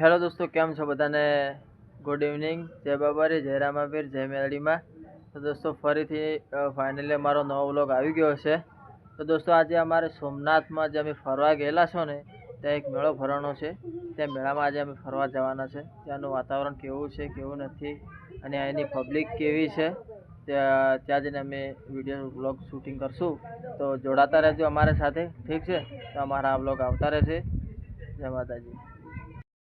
Hello દોસ્તો, કેમ છો બધાને? ગુડ ઇવનિંગ જય બાબારી, જય રામાવીર જય મેલડીમાં. તો દોસ્તો, ફરીથી ફાઇનલી અમારો નવો વ્લોગ આવી ગયો છે. તો દોસ્તો, આજે અમારે સોમનાથમાં જે અમે ફરવા ગયેલા છો ને, ત્યાં એક મેળો ભરવાનો છે. ત્યાં મેળામાં આજે અમે ફરવા જવાના છે. ત્યાંનું વાતાવરણ કેવું છે, કેવું નથી, અને એની પબ્લિક કેવી છે ત્યાં જઈને અમે વીડિયો વ્લોગ શૂટિંગ કરશું. તો જોડાતા રહેજો અમારી સાથે, ઠીક છે? તો અમારા આ વ્લોગ આવતા રહેશે. જય માતાજી.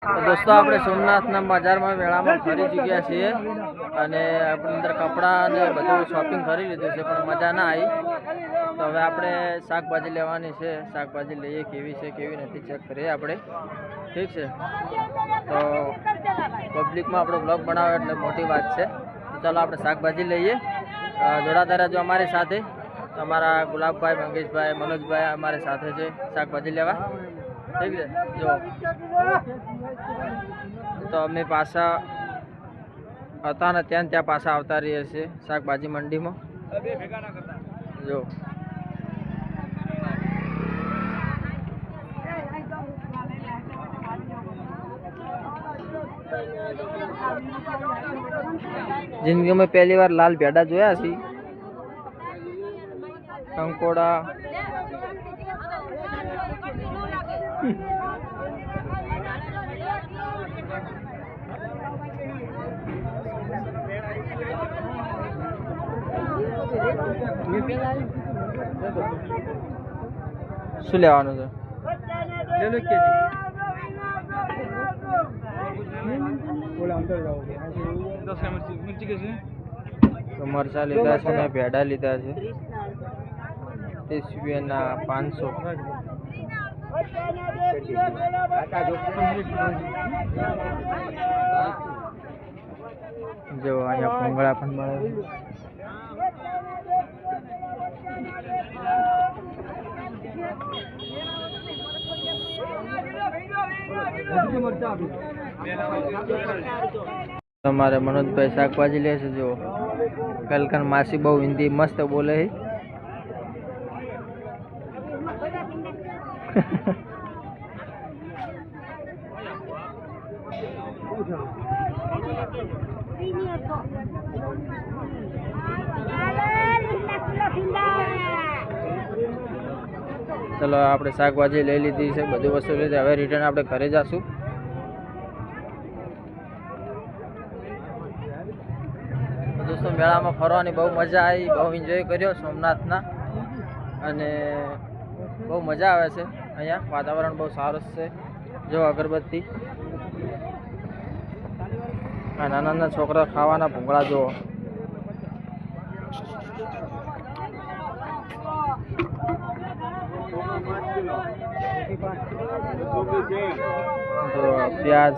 દોસ્તો, આપણે સોમનાથના બજારમાં મેળામાં ફરી ચૂક્યા છીએ અને આપણે અંદર કપડાં અને બધું શોપિંગ કરી લીધું છે, પણ મજા ના આવી. તો હવે આપણે શાકભાજી લેવાની છે. શાકભાજી લઈએ, કેવી છે, કેવી નથી ચેક કરીએ આપણે. ઠીક છે? તો પબ્લિકમાં આપણો બ્લોગ બનાવે એટલે મોટી વાત છે. ચાલો આપણે શાકભાજી લઈએ. જોડાતા રહેજો અમારી સાથે. અમારા ગુલાબભાઈ, મંગેશભાઈ, મનોજભાઈ અમારી સાથે છે શાકભાજી લેવા. ઠીક છે જો તો અમે પાછા હતા ને ત્યાં ને ત્યાં પાછા આવતા રહીએ છીએ શાકભાજી મંડીમાં. જો. જિંદગીમાં પહેલી વાર લાલ ભેડા જોયા છે કંકોડા. શું લેવાનું છે? મરચા લીધા છે ને ભેડા લીધા છે. ત્રીસ રૂપિયાના પાંચસો. જો અહીંયા ભૂંગળા પણ મળે. તમારે મનોજભાઈ શાકભાજી લે છે જો કલકન માસી બહુ હિન્દી મસ્ત બોલે છે. ચલો, આપણે શાકભાજી લઈ લીધી છે, બધી વસ્તુ લીધી. હવે રિટર્ન આપણે ઘરે જશું. દોસ્તો, મેળામાં ફરવાની બહુ મજા આવી, બહુ એન્જોય કર્યો સોમનાથના. અને બહુ મજા આવે છે અહીંયા. વાતાવરણ બહુ સારું છે. જો અગરબત્તી. આ નાના નાના છોકરા ખાવાના ભૂંગળા જુઓ. જો પ્યાજ.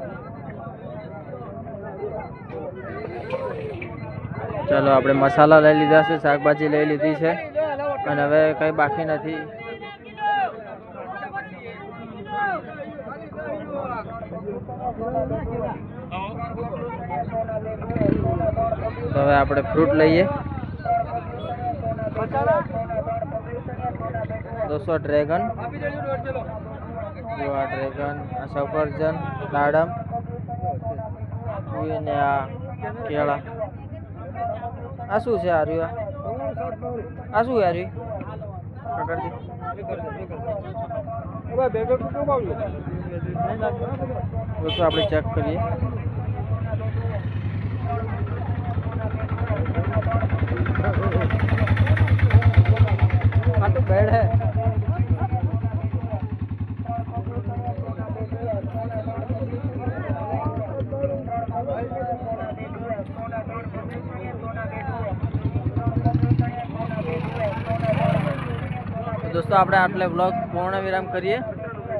ચાલો, આપણે મસાલા લઈ લીધા છે, શાકભાજી લઈ લીધી છે. અને હવે કંઈ બાકી નથી. હવે આપણે ફ્રૂટ લઈએ. દોસો ડ્રેગન. આ ડ્રેગન, આ સફરજન દાડમ અને આ કેળા. આ શું છે આ રહ્યું આ? આ શું છે આ રહ્યું? કાકાજી દોસ્તો, આપણે ચેક કરીએ. આ તો બેડ હે. દોસ્તો, આપણે આટલે વ્લોગ પૂર્ણ વિરામ કરીએ,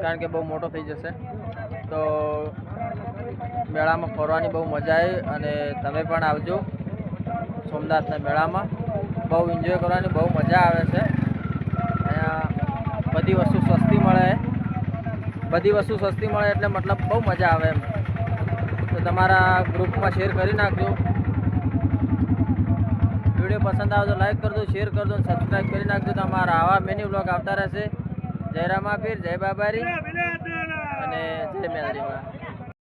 કારણ કે બહુ મોટો થઈ જશે. તો મેળામાં ફરવાની બહુ મજા આવી અને તમે પણ આવજો સોમનાથના મેળામાં. બહુ એન્જોય કરવાની બહુ મજા આવે છે. અહીંયા બધી વસ્તુ સસ્તી મળે. બધી વસ્તુ સસ્તી મળે એટલે મતલબ બહુ મજા આવે એમ. તો તમારા ગ્રુપમાં શેર કરી નાખજો. વીડિયો પસંદ આવે તો લાઈક કરજો શેર કરજો અને સબસ્ક્રાઈબ કરી નાખજો. તો અમારા આવા મેન્યુ બ્લોગ આવતા રહેશે. જય રામાપીર જય બાબારી. અને જય મેલડીમાં.